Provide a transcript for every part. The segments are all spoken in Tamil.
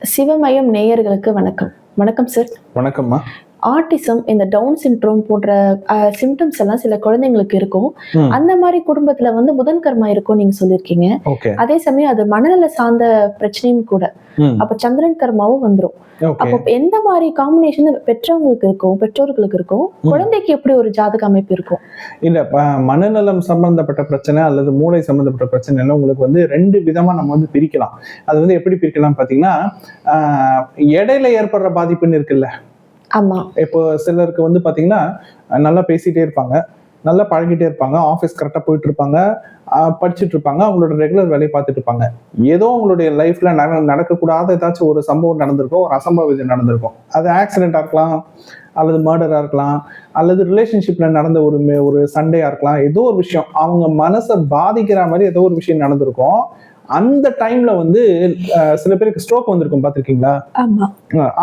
சிவமயம் நேயர்களுக்கு வணக்கம். வணக்கம் சார் வணக்கம்மா. ஆட்டிசம் இந்த டவுன் சிண்ட்ரோம் போன்ற சிம்டம்ஸ் எல்லாம் சில குழந்தைங்களுக்கு இருக்கும். அந்த மாதிரி குடும்பத்துல வந்து புதன் கர்மா இருக்கும் நீங்க சொல்லியிருக்கீங்க. அதே சமயம் அது மனநல சார்ந்த பிரச்சனையும் கூட. அப்ப சந்திரன் கர்மாவும் வந்துரும். ஓகே. அப்போ எந்த மாதிரி காம்பினேஷன் பெற்றவங்களுக்கு இருக்கும் பெற்றோர்களுக்கு இருக்கும். குழந்தைக்கு எப்படி ஒரு ஜாதக அமைப்பு இருக்கும்? இல்ல மனநலம் சம்பந்தப்பட்ட பிரச்சனை அல்லது மூளை சம்பந்தப்பட்ட பிரச்சனைல உங்களுக்கு வந்து ரெண்டு விதமா நம்ம வந்து பிரிக்கலாம். அது வந்து எப்படி பிரிக்கலாம் பாத்தீங்கன்னா இடையில ஏற்படுற பாதிப்புன்னு இருக்குல்ல. இப்போ சிலருக்கு வந்து பாத்தீங்கன்னா நல்லா பேசிட்டே இருப்பாங்க. நல்லா பழகிட்டே இருப்பாங்க. ஆஃபீஸ் கரெக்டாக போயிட்டு இருப்பாங்க படிச்சுட்டு இருப்பாங்க. அவங்களோட ரெகுலர் வேலையை பார்த்துட்டு இருப்பாங்க. ஏதோ அவங்களுடைய லைஃப்ல நட நடக்கக்கூடாத ஏதாச்சும் ஒரு சம்பவம் நடந்திருக்கும் ஒரு அசம்பாவிதம் நடந்திருக்கும். அது ஆக்சிடென்டாக இருக்கலாம் அல்லது மர்டராக இருக்கலாம் அல்லது ரிலேஷன்ஷிப்பில் நடந்த ஒரு மே- ஒரு சண்டையாக இருக்கலாம். ஏதோ ஒரு விஷயம். அவங்க மனசை பாதிக்கிற மாதிரி ஏதோ ஒரு விஷயம் நடந்திருக்கும். அந்த டைம்ல வந்து சில பேருக்கு ஸ்ட்ரோக் வந்திருக்கும் பார்த்திருக்கீங்களா?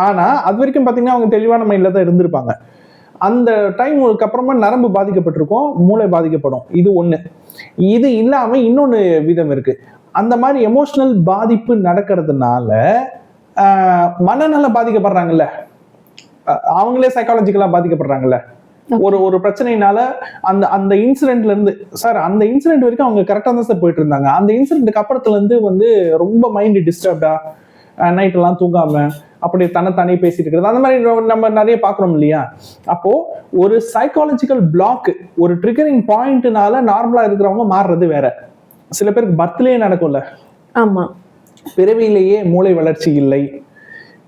ஆனா அது வரைக்கும் பாத்தீங்கன்னா அவங்க தெளிவான மைண்ட்ல தான் இருந்திருப்பாங்க. அந்த டைமுக்கு அப்புறமா நரம்பு பாதிக்கப்பட்டிருக்கும் மூளை பாதிக்கப்படும். இது ஒண்ணு. இது இல்லாம இன்னொன்னு விதம் இருக்கு. அந்த மாதிரி எமோஷனல் பாதிப்பு நடக்கிறதுனால ஆஹ், மனநல பாதிக்கப்படுறாங்கல்ல. அவங்களே சைக்காலஜிக்கலா பாதிக்கப்படுறாங்கல்ல. ஒரு ஒரு பிரச்சனைனால அந்த அந்த இன்சிடென்ட்ல இருந்து சார் அந்த இன்சிடென்ட் வரைக்கும் அவங்க கரெக்டா தான் சார் போயிட்டு இருந்தாங்க. அந்த இன்சிடென்ட்க்கு அப்புறத்துல இருந்து வந்து ரொம்ப மைண்ட் டிஸ்டர்ப்டா நைட் எல்லாம் தூங்காம அப்படி தன்னைத்தானே பேசிட்டு இருக்கிறது. அந்த மாதிரி நம்ம- நிறைய பார்க்குறோம் இல்லையா? அப்போ ஒரு சைக்காலஜிக்கல் பிளாக் ஒரு ட்ரிகரிங் பாயிண்ட்னால நார்மலா இருக்கிறவங்க மாறுறது வேற. சில பேருக்கு பர்த்லேயே நடக்கும்ல. ஆமா. பிறவியிலேயே மூளை வளர்ச்சி இல்லை.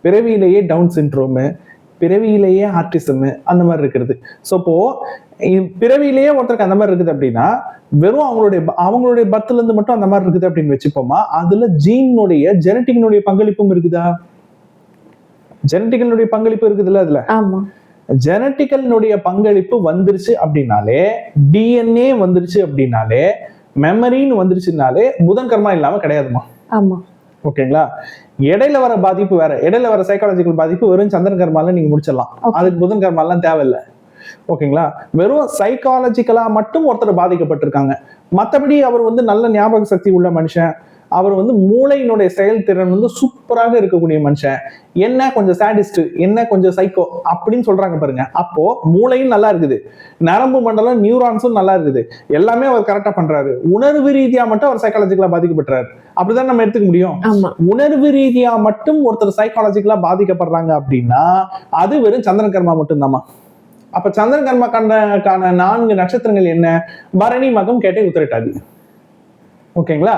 பிறவியிலேயே டவுன் சிண்ட்ரோமு பிறவியிலேயே ஆர்டிசமு அந்த மாதிரி இருக்கிறது. ஸோ இப்போ பிறவியிலேயே ஒருத்தருக்கு அந்த மாதிரி இருக்குது அப்படின்னா வெறும் அவங்களுடைய அவங்களுடைய பர்த்ல இருந்து மட்டும் அந்த மாதிரி இருக்குது அப்படின்னு வச்சுப்போமா? அதுல ஜீனுடைய ஜெனட்டிக்னுடைய பங்களிப்பும் இருக்குதா? ஜெனட்டிக்கனுடைய பங்களிப்பு இருக்குதுல்ல அதுல. ஆமா. ஜெனட்டிக்கலினுடைய பங்களிப்பு வந்துருச்சு அப்படின்னாலே டிஎன்ஏ வந்துருச்சு அப்படின்னாலே மெமரின்னு வந்துருச்சுனாலே புதன் கர்மா இல்லாம கிடையாதுமா? ஆமா. ஓகேங்களா? இடையில வர பாதிப்பு வேற. இடையில வர சைக்காலஜிக்கல் பாதிப்பு வெறும் சந்திரன் கர்மால நீங்க முடிச்சிடலாம். அதுக்கு புதன் கர்மாலாம் தேவையில்லை. ஓகேங்களா? வெறும் சைக்காலஜிக்கலா மட்டும் ஒருத்தர் பாதிக்கப்பட்டிருக்காங்க. மத்தபடி அவர் வந்து நல்ல ஞாபக சக்தி உள்ள மனுஷன். அவர் வந்து மூளையினுடைய செயல்திறன் வந்து சூப்பராக இருக்கக்கூடிய மனுஷன். என்ன கொஞ்சம் சாடிஸ்ட் என்ன கொஞ்சம் சைக்கோ அப்படின்னு சொல்றாங்க பாருங்க. அப்போ மூளையும் நல்லா இருக்குது. நரம்பு மண்டலம் நியூரான்ஸும் நல்லா இருக்குது. எல்லாமே அவர் கரெக்டா பண்றாரு. உணர்வு ரீதியா மட்டும் அவர் சைக்காலஜிக்கலா பாதிக்கப்பட்டுறாரு அப்படிதான் நம்ம எடுத்துக்க முடியும். உணர்வு ரீதியா மட்டும் ஒருத்தர் சைக்காலஜிக்கலா பாதிக்கப்படுறாங்க அப்படின்னா அது வெறும் சந்திரன் கர்மா மட்டும்தாம்மா. அப்ப சந்திரன் கர்மா கண்ட நான்கு நட்சத்திரங்கள் என்ன? பரணி மகம் கேட்டே உத்திரட்டாதி ஓகேங்களா?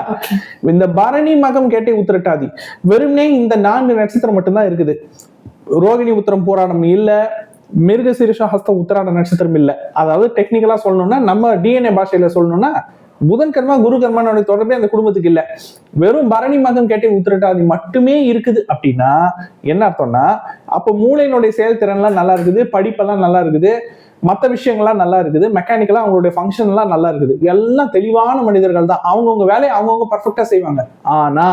இந்த பரணி மகம் கேட்டே உத்திரட்டாதி. வெறுமனே இந்த நான்கு நட்சத்திரம் மட்டும்தான் இருக்குது. ரோகிணி உத்திரம் போராடம் இல்ல மிருக சிறுஷ ஹஸ்த உத்தராட நட்சத்திரம் இல்ல. அதாவது டெக்னிக்கலா சொல்லணும்னா நம்ம டிஎன்ஏ பாஷையில சொல்லணும்னா புதன் கர்மா குரு கர்மானோட தொடர்பே அந்த குடும்பத்துக்கு இல்ல. வெறும் பரணி மகம் கேட்டே உத்திரட்டாதி மட்டுமே இருக்குது அப்படின்னா என்ன அர்த்தம்னா அப்ப மூளையினுடைய செயல்திறன்லாம் நல்லா இருக்குது படிப்பெல்லாம் நல்லா இருக்குது. மற்ற விஷயங்கள்லாம் நல்லா இருக்குது. மெக்கானிக்கலா அவங்களுடைய ஃபங்க்ஷன் எல்லாம் நல்லா இருக்குது. எல்லாம் தெளிவான மனிதர்கள் தான். அவங்கவுங்க வேலையை அவங்கவுங்க பர்ஃபெக்டா செய்வாங்க. ஆனா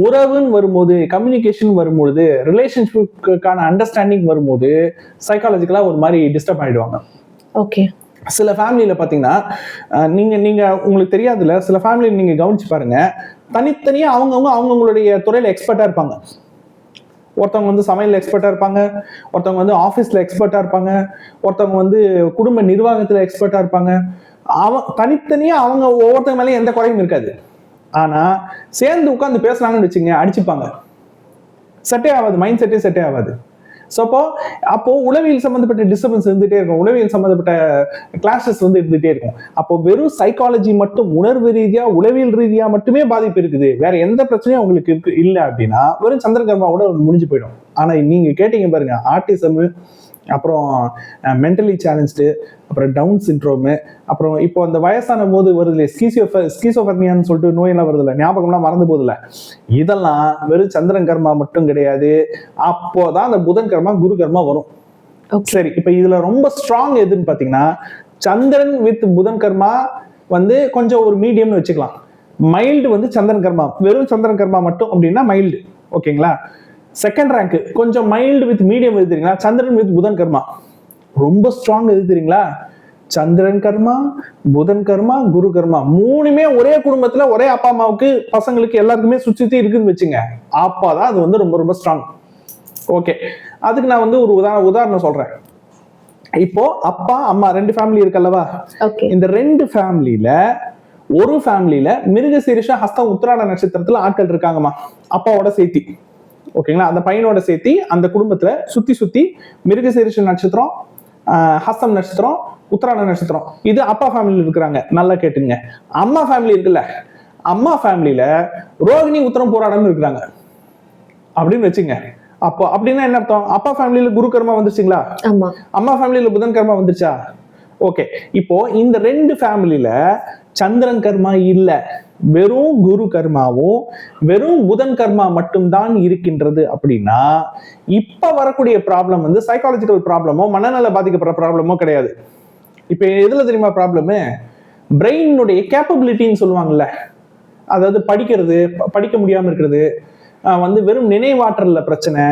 உறவுன்னு வரும்போது கம்யூனிகேஷன் வரும்போது ரிலேஷன்ஷிப்க்கான அண்டர்ஸ்டாண்டிங் வரும்போது சைக்காலஜிக்கலா ஒரு மாதிரி டிஸ்டர்ப் ஆயிடுவாங்க. ஓகே சில ஃபேமிலியில பாத்தீங்கன்னா அஹ், நீங்க நீங்க உங்களுக்கு தெரியாதுல சில ஃபேமிலி நீங்க கவனிச்சு பாருங்க. தனித்தனியா அவங்கவுங்க அவங்கவுங்களுடைய துறையில எக்ஸ்பர்ட்டா இருப்பாங்க. ஒருத்தவங்க வந்து சமையல் எக்ஸ்பர்ட்டா இருப்பாங்க ஒருத்தவங்க வந்து ஆஃபீஸ்ல எக்ஸ்பர்ட்டா இருப்பாங்க ஒருத்தவங்க வந்து குடும்ப நிர்வாகத்துல எக்ஸ்பர்ட்டா இருப்பாங்க. அவன் தனித்தனியா அவங்க ஒவ்வொருத்தங்க மேலேயும் எந்த குறையும் இருக்காது. ஆனா சேர்ந்து உட்காந்து பேசுனாங்கன்னு வச்சுங்க அடிச்சுப்பாங்க. செட்டே ஆகாது மைண்ட் செட்டே செட்டே ஆகாது. ஸோ அப்போ அப்போ உளவியல் சம்மந்தப்பட்ட டிஸ்டர்பன்ஸ் இருந்துகிட்டே இருக்கும். உளவியல் சம்மந்தப்பட்ட கிளாஸஸ் வந்து இருந்துகிட்டே இருக்கும். அப்போ வெறும் சைக்காலஜி மட்டும் உணர்வு ரீதியா உளவியல் ரீதியா மட்டுமே பாதிப்பு இருக்குது. வேற எந்த பிரச்சனையும் அவங்களுக்கு இருக்கு இல்லை அப்படின்னா வெறும் சந்திரகர்மாவோட முடிஞ்சு போயிடும். ஆனா நீங்க கேட்டீங்க பாருங்க ஆர்டிசம் அப்புறம் மென்டலி சேலஞ்சு அப்புறம் டவுன் சிண்ட்ரோமு அப்புறம் இப்போ அந்த வயசான போது வருது ஸ்கீசியோஃப ஸ்கீசோஃபர்னியான்னு சொல்லிட்டு நோயெல்லாம் வருதுல்ல ஞாபகம்லாம் மறந்து போகுதுல்ல. இதெல்லாம் வெறும் சந்திரன் கர்மா மட்டும் கிடையாது. அப்போதான் அந்த புதன் கர்மா குரு கர்மா வரும். சரி இப்போ இதுல ரொம்ப ஸ்ட்ராங் எதுன்னு பாத்தீங்கன்னா சந்திரன் வித் புதன் கர்மா வந்து கொஞ்சம் ஒரு மீடியம்னு வச்சுக்கலாம். மைல்டு வந்து சந்திரன் கர்மா வெறும் சந்திரன் கர்மா மட்டும் அப்படின்னா மைல்டு ஓகேங்களா? செகண்ட் ரேங்க் கொஞ்சம் மைல்டு வித் மீடியம் எது தெரியுங்களா சந்திரன் வித் புதன் கர்மா. ரொம்ப ஸ்ட்ராங் எது தெரியுங்களா சந்திரன் கர்மா புதன் கர்மா குரு கர்மா. மூணுமே ஒரே குடும்பத்துல ஒரே அப்பா அம்மாவுக்கு பசங்களுக்கு எல்லாருக்குமே சுத்தி இருக்குன்னு வச்சுங்க. அப்பதான் அது வந்து ரொம்ப ரொம்ப ஸ்ட்ராங் ஓகே அதுக்கு நான் வந்து ஒரு உதாரண உதாரணம் சொல்றேன். இப்போ அப்பா அம்மா ரெண்டு ஃபேமிலி இருக்கல்லவா? இந்த ரெண்டு ஃபேமிலியில ஒரு ஃபேமிலியில மிருக சீரிஷா ஹஸ்தம் உத்திராட நட்சத்திரத்துல ஆட்கள் இருக்காங்கம்மா. அப்பாவோட சேர்த்தி. ஓகேங்களா? அந்த பையனோட சேர்த்தி அந்த குடும்பத்துல சுத்தி சுத்தி மிருக சீரிஷ நட்சத்திரம் ஹஸ்தம் நட்சத்திரம் உத்திராட நட்சத்திரம். இது அப்பா ஃபேமிலியில் இருக்கிறாங்க. நல்லா கேட்டுங்க. அம்மா ஃபேமிலி இருக்குல்ல? அம்மா ஃபேமிலியில ரோகிணி உத்தரம் போராடம் இருக்கிறாங்க. அப்படின்னு வச்சுங்க. அப்போ அப்படின்னா என்ன அர்த்தம்? அப்பா ஃபேமிலியில குரு கர்மா வந்துருச்சுங்களா? அம்மா ஃபேமிலியில புதன் கர்மா வந்துருச்சா? ஓகே இப்போ இந்த ரெண்டு ஃபேமிலியில சந்திரன் கர்மா இல்ல. வெறும் குரு கர்மாவும் வெறும் புதன் கர்மா மட்டும்தான் இருக்கின்றது அப்படின்னா இப்ப வரக்கூடிய ப்ராப்ளம் வந்து சைக்காலஜிக்கல் ப்ராப்ளமோ மனநல பாதிக்கப்படுற ப்ராப்ளமோ கிடையாது. இப்போ எதுல தெரியுமா ப்ராப்ளமு பிரெயினுடைய கேப்பபிலிட்டின்னு சொல்லுவாங்கல்ல. அதாவது படிக்கிறது படிக்க முடியாம இருக்கிறது வந்து வெறும் நினைவாற்றல்ல பிரச்சனை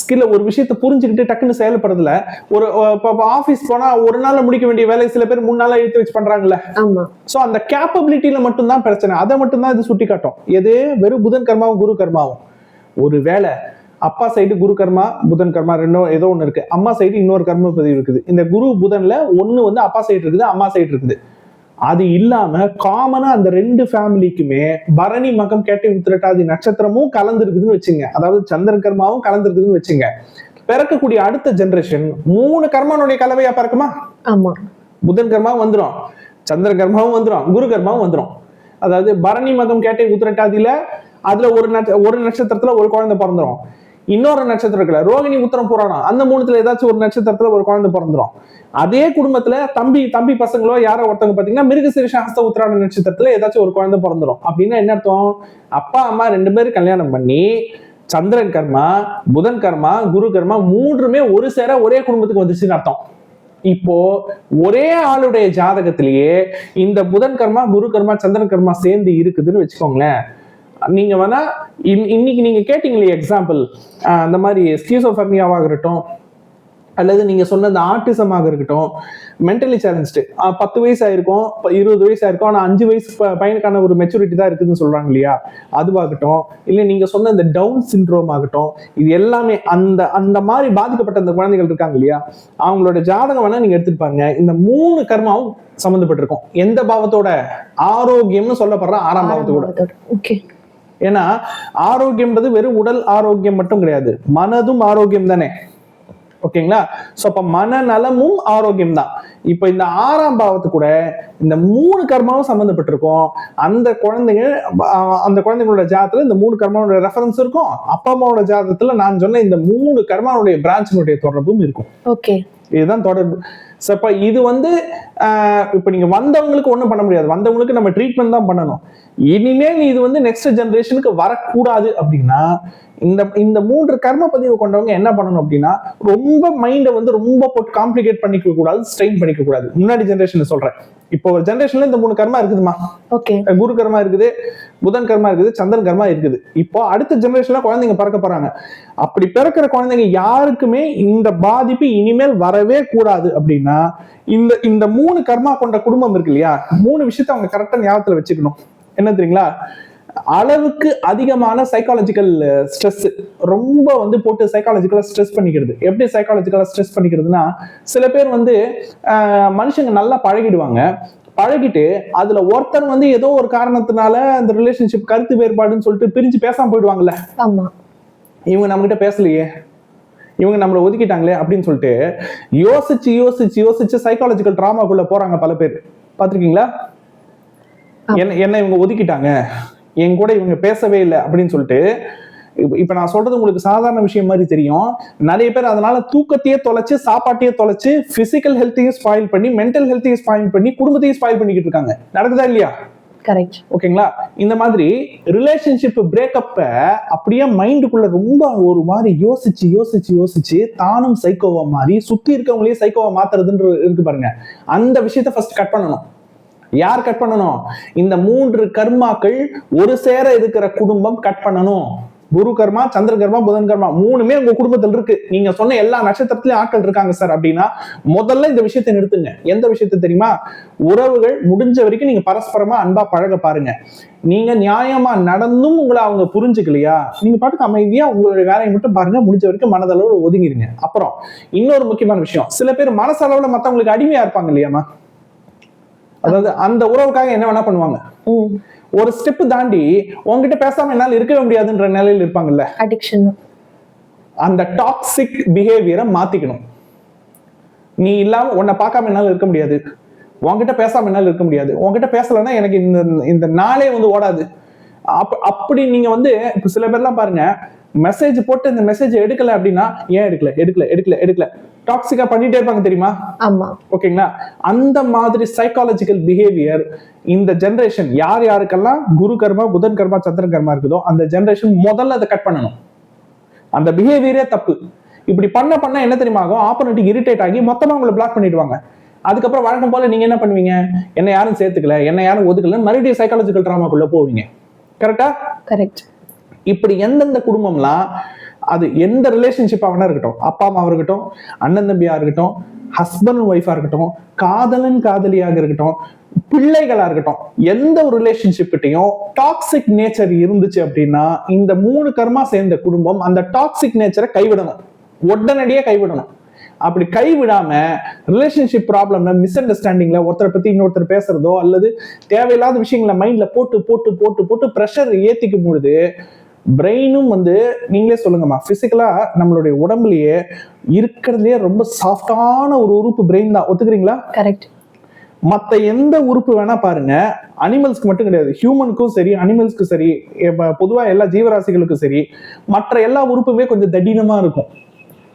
ஸ்கில்ல ஒரு விஷயத்தை புரிஞ்சுக்கிட்டு டக்குன்னு செயல்படுறதுல ஒரு இப்போ ஆஃபீஸ் போனா ஒரு நாள்ல முடிக்க வேண்டிய வேலையை சில பேர் மூணு நாளா எடுத்து வச்சு பண்றாங்கல்ல. ஆமா. ஸோ அந்த கேப்பபிலிட்டியில மட்டும்தான் பிரச்சனை. அதை மட்டும்தான் இது சுட்டி காட்டும் எது? வெறும் புதன் கர்மாவும் குரு கர்மாவும். ஒரு வேலை அப்பா சைடு குரு கர்மா புதன் கர்மா ரெண்டும் ஏதோ ஒன்று இருக்கு. அம்மா சைடு இன்னொரு கர்ம பதிவு இருக்குது. இந்த குரு புதன்ல ஒன்று வந்து அப்பா சைடு இருக்குது அம்மா சைடு இருக்குது. அது இல்லாம காமனா அந்த ரெண்டு ஃபேமிலிக்குமே பரணி மகம் கேட்டை உத்திரட்டாதி நட்சத்திரமும் கலந்துருக்குதுன்னு வச்சுங்க. அதாவது சந்திரன் கர்மாவும் கலந்துருக்குதுன்னு வச்சுங்க. பிறக்கக்கூடிய அடுத்த ஜெனரேஷன் மூணு கர்மானுடைய கலவையா பிறக்குமா? ஆமா. புதன் கர்மாவும் வந்துடும் சந்திர கர்மாவும் வந்துடும் குரு கர்மாவும் வந்துடும் அதாவது பரணி மகம் கேட்டை உத்திரட்டாதியில அதுல ஒரு ஒரு நட்சத்திரத்துல ஒரு குழந்தை பிறந்துரும். இன்னொரு நட்சத்திரத்துல ரோகிணி உத்தரம் புராணம். அந்த மூணுத்துல ஏதாச்சும் ஒரு நட்சத்திரத்துல ஒரு குழந்தை பிறந்துரும். அதே குடும்பத்துல தம்பி தம்பி பசங்களோ யாரோ ஒருத்தவங்க பாத்தீங்கன்னா மிருகசிரிஷ ஹஸ்த உத்திராட நட்சத்திரத்துல ஏதாச்சும் ஒரு குழந்தை பிறந்துரும். அப்படின்னா என்ன அர்த்தம்? அப்பா அம்மா ரெண்டு பேரும் கல்யாணம் பண்ணி சந்திரன் கர்மா புதன் கர்மா குரு கர்மா மூன்றுமே ஒரு சேர ஒரே குடும்பத்துக்கு வந்துச்சுன்னு அர்த்தம். இப்போ ஒரே ஆளுடைய ஜாதகத்திலேயே இந்த புதன் கர்மா குரு கர்மா சந்திரன் கர்மா சேர்ந்து இருக்குதுன்னு வச்சுக்கோங்களேன். நீங்க வேணா இன்- இன்னைக்கு நீங்க கேட்டீங்களே எக்ஸாம்பிள் அந்த மாதிரி ஸ்கீசோஃபர்னியாவாக இருக்கட்டும் அல்லது நீங்க சொன்ன அந்த ஆர்டிசமாக இருக்கட்டும் மென்டலி சேலஞ்ச்டு பத்து வயசு ஆயிருக்கும் இருபது வயசு ஆயிருக்கும் ஆனா அஞ்சு வயசு பையனுக்கான ஒரு மெச்சூரிட்டி தான் இருக்குதுன்னு சொல்றாங்க இல்லையா? அதுவாகட்டும் இல்ல நீங்க சொன்ன இந்த டவுன் சிண்ட்ரோம் ஆகட்டும் இது எல்லாமே அந்த அந்த மாதிரி பாதிக்கப்பட்ட அந்த குழந்தைகள் இருக்காங்க இல்லையா? அவங்களோட ஜாதகம் வேணா நீங்க எடுத்துட்டு பாருங்க. இந்த மூணு கர்மாவும் சம்மந்தப்பட்டிருக்கும். எந்த பாவத்தோட? ஆரோக்கியம்னு சொல்லப்படுற ஆறாம் பாவத்தோட. ஓகே ஏன்னா ஆரோக்கியம்ன்றது வெறும் உடல் ஆரோக்கியம் மட்டும் கிடையாது. மனதும் ஆரோக்கியம் தானே. ஓகேங்களா? ஸோ அப்போ மனநலமும் ஆரோக்கியம் தான் இப்போ இந்த ஆறாம் பாவத்து கூட இந்த மூணு கர்மாவும் சம்மந்தப்பட்டிருக்கும் அந்த குழந்தைங்க அந்த குழந்தைங்களோட ஜாதத்தில் இந்த மூணு கர்மாவோட ரெஃபரன்ஸ் இருக்கும். அப்பா அம்மாவோட ஜாதத்தில் நான் சொன்ன இந்த மூணு கர்மாவுடைய பிரான்ச்சினுடைய தொடர்பும் இருக்கும். ஓகே இதுதான் தொடர்பு. ஸோ இப்போ இது வந்து இப்போ நீங்கள் வந்தவங்களுக்கு ஒன்றும் பண்ண முடியாது. வந்தவங்களுக்கு நம்ம ட்ரீட்மெண்ட் தான் பண்ணணும். இனிமேல் இது வந்து நெக்ஸ்ட் ஜென்ரேஷனுக்கு வரக்கூடாது அப்படின்னா இந்த இந்த மூன்று கர்ம பதிவு கொண்டவங்க என்ன பண்ணணும் அப்படின்னா ரொம்ப மைண்டை வந்து ரொம்ப போட்டு காம்ப்ளிகேட் பண்ணிக்க கூடாது ஸ்ட்ரெயின் பண்ணிக்க கூடாது முன்னாடி ஜென்ரேஷன் சொல்றேன். இப்போ ஒரு ஜெனரேஷன்ல இந்த மூணு கர்மா இருக்குதுமா ஓகே குரு கர்மா இருக்குது புதன் கர்மா இருக்குது சந்திரன் கர்மா இருக்குது. இப்போ அடுத்த ஜெனரேஷன்ல குழந்தைங்க பிறக்க போறாங்க. அப்படி பிறக்கிற குழந்தைங்க யாருக்குமே இந்த பாதிப்பு இனிமேல் வரவே கூடாது அப்படின்னா இந்த இந்த மூணு கர்மா கொண்ட குடும்பம் இருக்கு இல்லையா மூணு விஷயத்த அவங்க கரெக்டா ஞாபகத்துல வச்சுக்கணும். என்ன தெரியுங்களா? அளவுக்கு அதிகமான சைக்காலஜிக்கல் ஸ்ட்ரெஸ் ரொம்ப வந்து போட்டு சைக்காலஜிக்கலா ஸ்ட்ரெஸ் பண்ணிக்கிறது. எப்படி சைக்காலஜிக்கலா ஸ்ட்ரெஸ் பண்ணிக்கிறதுனா சில பேர் வந்து மனுஷங்க நல்லா பழகிடுவாங்க. பழகிட்டு அதுல ஒருத்தர் வந்து ஏதோ ஒரு காரணத்தினால அந்த ரிலேஷன்ஷிப் கருத்து வேறுபாடுன்னு சொல்லிட்டு பிரிஞ்சு பேசாம போயிடுவாங்கல்ல? இவங்க நம்ம கிட்ட பேசலையே. இவங்க நம்மளை ஒதுக்கிட்டாங்களே அப்படின்னு சொல்லிட்டு யோசிச்சு யோசிச்சு யோசிச்சு சைக்காலஜிக்கல் ட்ராமாக்குள்ள போறாங்க பல பேர். பார்த்திருக்கீங்களா? என்ன என்ன இவங்க ஒதுக்கிட்டாங்க? என் கூட இவங்க பேசவே இல்லை அப்படின்னு சொல்லிட்டு இப்ப- நான் சொல்றது உங்களுக்கு சாதாரண விஷயம் மாதிரி தெரியும். நிறைய பேர் அதனால தூக்கத்தையே தொலைச்சு சாப்பாட்டையே தொலைச்சு பிசிக்கல் ஹெல்த்தையும் ஸ்பாயில் பண்ணி மென்டல் ஹெல்த்தையும் ஸ்பாயில் பண்ணி குடும்பத்தையும் ஸ்பாயில் பண்ணிக்கிட்டு இருக்காங்க. நடக்குதா இல்லையா? கரெக்ட் ஓகேங்களா? இந்த மாதிரி ரிலேஷன்ஷிப் பிரேக்கப்ப அப்படியே மைண்டுக்குள்ள ரொம்ப ஒரு மாதிரி யோசிச்சு யோசிச்சு யோசிச்சு தானும் சைக்கோவா மாறி சுத்தி இருக்கவங்களையும் சைக்கோவா மாத்துறதுன்ற இருக்கு பாருங்க. அந்த விஷயத்த ஃபர்ஸ்ட் கட் பண்ணணும். யார் கட் பண்ணணும்? இந்த மூன்று கர்மாக்கள் ஒரு சேர இருக்கிற குடும்பம் கட் பண்ணணும். குரு கர்மா சந்திர கர்மா புதன் கர்மா மூணுமே உங்க குடும்பத்தில் இருக்கு. நீங்க சொன்ன எல்லா நட்சத்திரத்திலயும் ஆட்கள் இருக்காங்க சார் அப்படின்னா முதல்ல இந்த விஷயத்தை நிறுத்துங்க. எந்த விஷயத்தை தெரியுமா? உறவுகள் முடிஞ்ச வரைக்கும் நீங்க பரஸ்பரமா அன்பா பழக பாருங்க. நீங்க நியாயமா நடந்தும் உங்களை அவங்க புரிஞ்சுக்கலையா? நீங்க பாட்டுக்கு அமைதியா உங்களுடைய வேலையை மட்டும் பாருங்க. முடிஞ்ச வரைக்கும் மனதளவு ஒதுங்கிருங்க. அப்புறம் இன்னொரு முக்கியமான விஷயம். சில பேர் மனசளவுல மத்தவங்களுக்கு அடிமையா இருப்பாங்க இல்லையாமா அதாவது அந்த உறவுக்காக என்ன வேணா பண்ணுவாங்க. ஒரு ஸ்டெப் தாண்டி உங்ககிட்ட பேசாம என்னால இருக்கவே முடியாதுன்ற நிலையில இருப்பாங்கல்ல. அடிக்ஷன் அந்த டாக்ஸிக் பிஹேவியரை மாத்திக்கணும். நீ இல்லாம உன்னை பார்க்காம என்னால இருக்க முடியாது. உன்கிட்ட பேசாம என்னால இருக்க முடியாது. உன்கிட்ட பேசலைன்னா எனக்கு இந்த இந்த நாளே வந்து ஓடாது. அப் அப்படி நீங்க வந்து இப்ப சில பேர்லாம் பாருங்க மெசேஜ் போட்டு இந்த மெசேஜ் எடுக்கல அப்படின்னா ஏன் எடுக்கல? எடுக்கல எடுக்கல எடுக்கல. டாக்ஸிக்கா பண்ணிட்டே இருப்பாங்க தெரியுமா? ஆமா. ஓகேங்களா அந்த மாதிரி சைக்காலஜிக்கல் பிஹேவியர் இந்த ஜெனரேஷன் யார் யாருக்கெல்லாம் குரு கர்மா புதன் கர்மா சந்திரன் கர்மா இருக்குதோ அந்த ஜெனரேஷன் முதல்ல அதை கட் பண்ணணும். அந்த பிஹேவியரே தப்பு. இப்படி பண்ண பண்ண என்ன தெரியுமா ஆகும்? ஆப்போனண்ட்டுக்கு இரிட்டேட் ஆகி மொத்தமா உங்களை பிளாக் பண்ணிடுவாங்க. அதுக்கப்புறம் வழக்கம் போல நீங்க என்ன பண்ணுவீங்க? என்ன யாரும் சேர்த்துக்கல என்ன யாரும் ஒதுக்கலன்னு மறுபடியும் சைக்காலஜிக்கல் ட்ராமாக்குள்ள போவீங்க. கரெக்டா கரெக்ட் இப்படி எந்தெந்த குடும்பம்லாம் அது எந்த ரிலேஷன்ஷிப்பாக வேணா இருக்கட்டும். அப்பா அம்மாவாக இருக்கட்டும் அண்ணன் தம்பியாக இருக்கட்டும் ஹஸ்பண்ட் ஒய்ஃபாக இருக்கட்டும் காதலன் காதலியாக இருக்கட்டும் பிள்ளைகளாக இருக்கட்டும் எந்த ஒரு ரிலேஷன்ஷிப்கிட்டையும் டாக்ஸிக் நேச்சர் இருந்துச்சு அப்படின்னா இந்த மூணு கர்மா சேர்ந்த குடும்பம் அந்த டாக்ஸிக் நேச்சரை கைவிடணும். உடனடியே கைவிடணும். அப்படி கைவிடாம ரிலேஷன்ஷிப் ப்ராப்ளம்ல மிஸ் அண்டர்ஸ்டாண்டிங்ல ஒருத்தரை பத்தி இன்னொருத்தர் பேசுறதோ அல்லது தேவையில்லாத விஷயங்களை மைண்ட்ல போட்டு போட்டு போட்டு போட்டு ப்ரெஷர் ஏத்திக்கும் பொழுது பிரெயினும் வந்து நீங்களே சொல்லுங்கம்மா பிசிக்கலா நம்மளுடைய உடம்புலயே இருக்கிறதுலயே ரொம்ப சாஃப்டான ஒரு உறுப்பு பிரெயின் தான். ஒத்துக்கிறீங்களா? கரெக்ட் மத்த எந்த உறுப்பு வேணா பாருங்க. அனிமல்ஸ்க்கு மட்டும் கிடையாது. ஹியூமனுக்கும் சரி அனிமல்ஸ்க்கும் சரி இப்ப பொதுவா எல்லா ஜீவராசிகளுக்கும் சரி மற்ற எல்லா உறுப்புமே கொஞ்சம் தடினமா இருக்கும்.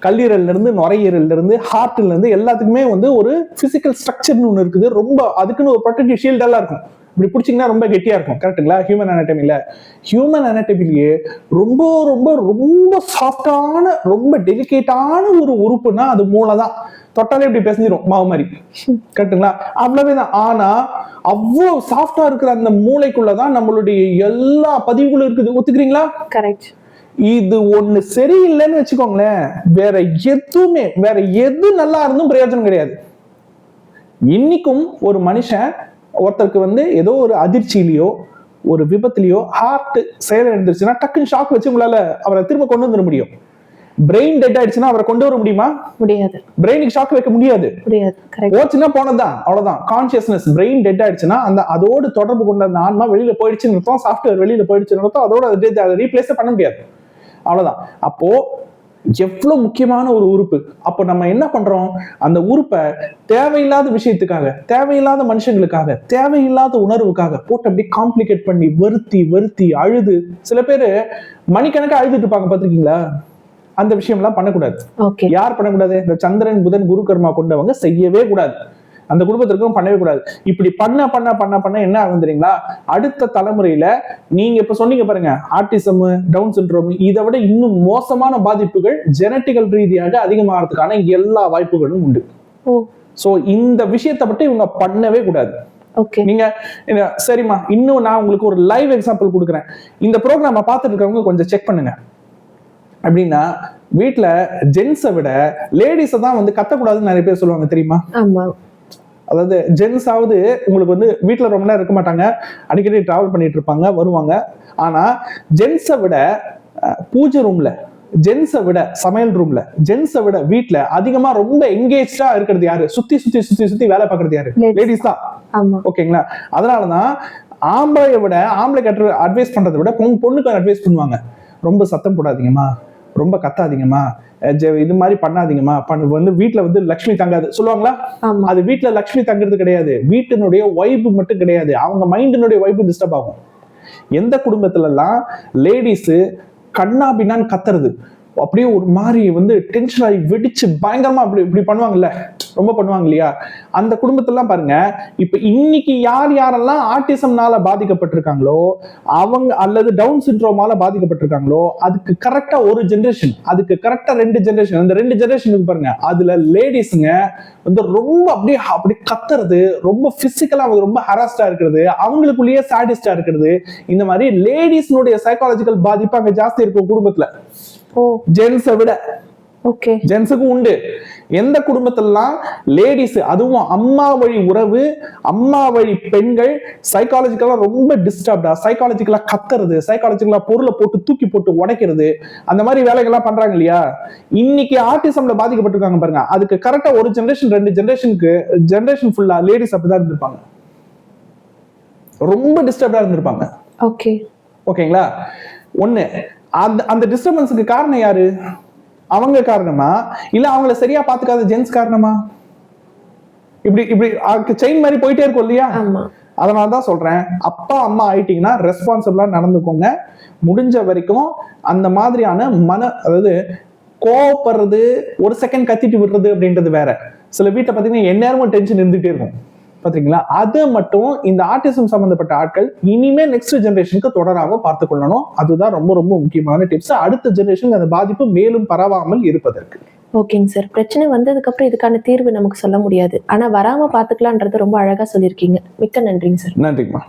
கல்லீரல்ல இருந்து நுரையீரல்ல இருந்து ஹார்ட்ல இருந்து எல்லாத்துக்குமே வந்து ஒரு பிசிக்கல் ஸ்ட்ரக்சர்னு ஒன்று இருக்குது. ரொம்ப அதுக்குன்னு ஒரு ப்ரொடெக்டிவ் ஷீல்டெல்லாம் இருக்கும். இப்படி பிடிச்சிங்கன்னா ரொம்ப கெட்டியா இருக்கும். கரெக்ட்டுங்களா ஹியூமன் அனாட்டமில ஹியூமன் அனாட்டமிலேயே ரொம்ப ரொம்ப ரொம்ப சாஃப்டான ரொம்ப டெலிகேட்டான ஒரு உறுப்புனா அது மூளை தான் தொட்டாலே இப்படி பேசிஞ்சிரும் மாவு மாதிரி. கரெக்ட்டுங்களா அவ்வளவுதான் ஆனா அவ்வளோ சாஃப்டா இருக்கிற அந்த மூளைக்குள்ளதான் நம்மளுடைய எல்லா பதிவுகளும் இருக்குது. ஒத்துக்கிறீங்களா? கரெக்ட் இது ஒண்ணு சரியில்லைன்னு வச்சுக்கோங்களேன். வேற எதுவுமே வேற எது நல்லா இருந்தும் பிரயோஜனம் கிடையாது. இன்னைக்கும் ஒரு மனுஷன் ஒருத்தருக்கு வந்து ஏதோ ஒரு அதிர்ச்சியிலையோ ஒரு விபத்துலயோ ஹார்ட் செயல் எழுந்துருச்சுன்னா டக்குன்னு ஷாக் வச்சு உங்களால அவரை திரும்ப கொண்டு வந்துட முடியும். பிரெயின் டெட் ஆயிடுச்சுன்னா அவரை கொண்டு வர முடியுமா? முடியாது. பிரெயினுக்கு ஷாக் வைக்க முடியாது. போச்சுன்னா போனதுதான் அவ்வளவுதான். கான்சியஸ்னஸ் பிரெயின் டெட் ஆயிடுச்சுன்னா அந்த அதோடு தொடர்பு கொண்ட அந்த ஆன்மா வெளியில போயிடுச்சுன்னு சாஃப்ட்வேர் வெளியில போயிடுச்சுன்னு அதோட அது அதை ரீப்ளேஸே பண்ண முடியாது. அவ்வளவுதான். அப்போ எவ்வளவு முக்கியமான ஒரு உறுப்பு. அப்போ நம்ம என்ன பண்றோம்? அந்த உறுப்பை தேவையில்லாத விஷயத்துக்காக தேவையில்லாத மனுஷங்களுக்காக தேவையில்லாத உணர்வுக்காக போட்டு அப்படி காம்ப்ளிகேட் பண்ணி வருத்தி வருத்தி அழுது. சில பேரு மணிக்கணக்கா அழுதுட்டு இருப்பாங்க பாத்திருக்கீங்களா அந்த விஷயம்லாம் பண்ணக்கூடாது. ஓகே யார் பண்ணக்கூடாது? இந்த சந்திரன் புதன் குரு கர்மா கொண்டவங்க செய்யவே கூடாது. அந்த குடும்பத்திற்கும் பண்ணவே கூடாது. இப்படி பண்ண பண்ண பண்ண பண்ண என்ன ஆகும் தெரியுங்களா? அடுத்த தலைமுறையில நீங்க இப்ப சொன்னீங்க பாருங்க ஆர்டிசம் டவுன் சிண்ட்ரோம் இதை விட இன்னும் மோசமான பாதிப்புகள் ஜெனட்டிக்கல் ரீதியாக அதிகமாகிறதுக்கான எல்லா வாய்ப்புகளும் உண்டு. சோ இந்த விஷயத்தை மட்டும் இவங்க பண்ணவே கூடாது. ஓகே நீங்க சரிம்மா இன்னும் நான் உங்களுக்கு ஒரு லைவ் எக்ஸாம்பிள் கொடுக்குறேன். இந்த ப்ரோக்ராமை பார்த்துட்டு இருக்கிறவங்க கொஞ்சம் செக் பண்ணுங்க. அப்படின்னா வீட்ல ஜென்ஸை விட லேடிஸை தான் வந்து கத்தக்கூடாதுன்னு நிறைய பேர் சொல்லுவாங்க தெரியுமா? ஆமா. அதாவது ஜென்ஸ் ஆவது உங்களுக்கு வந்து வீட்ல ரொம்ப நேரம் இருக்க மாட்டாங்க. அடிக்கடி டிராவல் பண்ணிட்டு இருப்பாங்க வருவாங்க. ஆனா ஜென்ஸை விட பூஜை ரூம்ல ஜென்ஸை விட சமையல் ரூம்ல ஜென்ஸை விட வீட்ல அதிகமா ரொம்ப எங்கேஜா இருக்கிறது யாரு? சுத்தி சுத்தி சுத்தி சுத்தி வேலை பார்க்கறது யாரு. லேடிஸ் தான். ஓகேங்களா? அதனாலதான் ஆம்பளைய விட ஆம்பளைக்கு அட்வைஸ் பண்றதை விட பொண்ணு பொண்ணுக்கு அட்வைஸ் பண்ணுவாங்க. ரொம்ப சத்தம் போடாதீங்கம்மா. ரொம்ப கத்தாதீங்கம்மா. இது மாதிரி பண்ணாதீங்கம்மா. பண்ணு வந்து வீட்ல வந்து லக்ஷ்மி தங்காது. சொல்லுவாங்களா? அது வீட்ல லக்ஷ்மி தங்குறது கிடையாது. வீட்டினுடைய வைப்பு மட்டும் கிடையாது. அவங்க மைண்டினுடைய வைப்பு டிஸ்டர்ப் ஆகும். எந்த குடும்பத்துல எல்லாம் லேடிஸ் கண்ணா பின்னான்னு கத்துறது. அப்படியே ஒரு மாதிரி வந்து டென்ஷன் ஆகி வெடிச்சு பயங்கரமா அப்படி இப்படி பண்ணுவாங்கல்ல? ரொம்ப பண்ணுவாங்க இல்லையா? அந்த குடும்பத்தெல்லாம் பாருங்க இப்ப இன்னைக்கு யார் யாரெல்லாம் ஆர்டிசம்னால பாதிக்கப்பட்டிருக்காங்களோ அவங்க அல்லது டவுன் சிண்ட்ரோமால பாதிக்கப்பட்டிருக்காங்களோ அதுக்கு கரெக்டா ஒரு ஜென்ரேஷன் அதுக்கு கரெக்டா ரெண்டு ஜென்ரேஷன் அந்த ரெண்டு ஜென்ரேஷனுக்கு பாருங்க. அதுல லேடிஸுங்க வந்து ரொம்ப அப்படியே அப்படி கத்துறது ரொம்ப பிசிக்கலா அவங்க ரொம்ப ஹராஸ்டா இருக்கிறது அவங்களுக்குள்ளேயே சாடிஸ்டா இருக்கிறது. இந்த மாதிரி லேடிஸ்னுடைய சைக்காலஜிக்கல் பாதிப்பு அங்க ஜாஸ்தி இருக்கும் குடும்பத்துல. ஜென்ஸை விட. ஜென்ஸுக்கும் உண்டு. எந்த குடும்பத்திலாம் லேடிஸ் அதுவும் அம்மா வழி உறவு அம்மா வழி பெண்கள் சைக்காலஜிக்கலா ரொம்ப டிஸ்டர்ப்டா சைக்காலஜிக்கலா கத்துறது சைக்காலஜிக்கலா பொருளை போட்டு தூக்கி போட்டு உடைக்கிறது அந்த மாதிரி வேலைகள்லாம் பண்றாங்க இல்லையா? இன்னைக்கு ஆர்டிசம்ல பாதிக்கப்பட்டிருக்காங்க பாருங்க. அதுக்கு கரெக்டா ஒரு ஜெனரேஷன் ரெண்டு ஜெனரேஷனுக்கு ஜெனரேஷன் ஃபுல்லா லேடிஸ் அப்படிதான் இருந்திருப்பாங்க. ரொம்ப டிஸ்டர்ப்டா இருந்திருப்பாங்க. ஓகே ஓகேங்களா ஒண்ணு அந்த அந்த டிஸ்டர்பன்ஸுக்கு காரணம் யாரு? அவங்க காரணமா? இல்ல அவங்கள சரியா பாத்துக்காத ஜென்ஸ் காரணமா? இப்படி இப்படி செயின் மாதிரி போயிட்டே இருக்கும் இல்லையா? அதனால தான் சொல்றேன். அப்பா அம்மா ஆயிட்டீங்கன்னா ரெஸ்பான்சிபிளா நடந்துக்கோங்க. முடிஞ்ச வரைக்கும் அந்த மாதிரியான மன அதாவது கோவப்படுறது ஒரு செகண்ட் கத்திட்டு விடுறது அப்படின்றது வேற. சில வீட்டை பார்த்தீங்கன்னா எந்நேரமும் டென்ஷன் இருந்துகிட்டே இருக்கும். பாத்தீங்களா? அது மட்டும் இந்த ஆர்டிசம் சம்பந்தப்பட்ட ஆட்கள் இனிமே நெக்ஸ்ட் ஜெனரேஷனுக்கு தொடராம பார்த்து கொள்ளணும் அதுதான் ரொம்ப ரொம்ப முக்கியமான டிப்ஸ் அடுத்த ஜெனரேஷன் அந்த பாதிப்பு மேலும் பரவாமல் இருப்பதற்கு. ஓகேங்க சார். பிரச்சனை வந்ததுக்கு அப்புறம் இதுக்கான தீர்வு நமக்கு சொல்ல முடியாது. ஆனா வராம பாத்துக்கலான்றது ரொம்ப அழகா சொல்லியிருக்கீங்க. மிக்க நன்றிங்க சார். நன்றிங்கம்மா